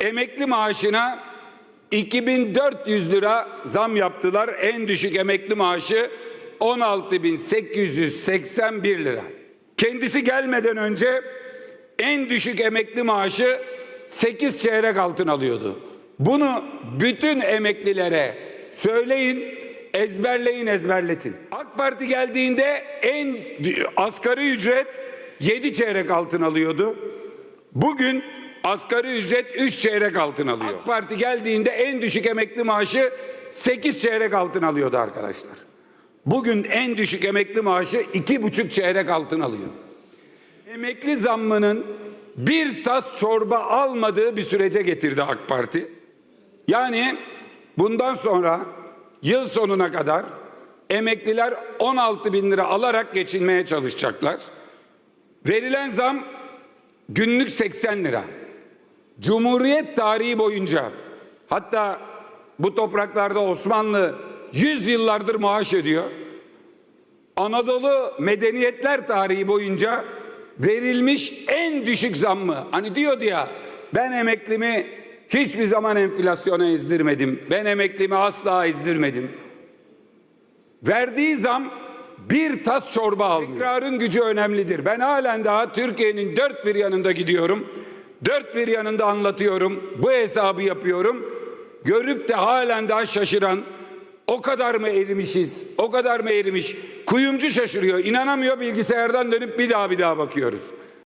emekli maaşına 2400 lira zam yaptılar. En düşük emekli maaşı 16.881 lira. Kendisi gelmeden önce en düşük emekli maaşı 8 çeyrek altın alıyordu. Bunu bütün emeklilere söyleyin, ezberleyin, ezberletin. AK Parti geldiğinde en asgari ücret 7 çeyrek altın alıyordu. Bugün asgari ücret 3 çeyrek altın alıyor. AK Parti geldiğinde en düşük emekli maaşı 8 çeyrek altın alıyordu arkadaşlar. Bugün en düşük emekli maaşı iki buçuk çeyrek altın alıyor. Emekli zammının bir tas çorba almadığı bir sürece getirdi AK Parti. Yani bundan sonra yıl sonuna kadar emekliler 16 bin lira alarak geçinmeye çalışacaklar. Verilen zam günlük 80 lira. Cumhuriyet tarihi boyunca hatta bu topraklarda Osmanlı 100 yıllardır maaş ödüyor. Anadolu medeniyetler tarihi boyunca verilmiş en düşük zammı. Hani diyordu ya ben emeklimi hiçbir zaman enflasyona ezdirmedim. Ben emeklimi asla ezdirmedim. Verdiği zam bir tas çorba almıyor. Tekrarın gücü önemlidir. Ben halen daha Türkiye'nin dört bir yanında gidiyorum. Dört bir yanında anlatıyorum. Bu hesabı yapıyorum. Görüp de halen daha şaşıran o kadar mı erimişiz? O kadar mı erimiş? Kuyumcu şaşırıyor. inanamıyor bilgisayardan dönüp bir daha bir daha bakıyoruz.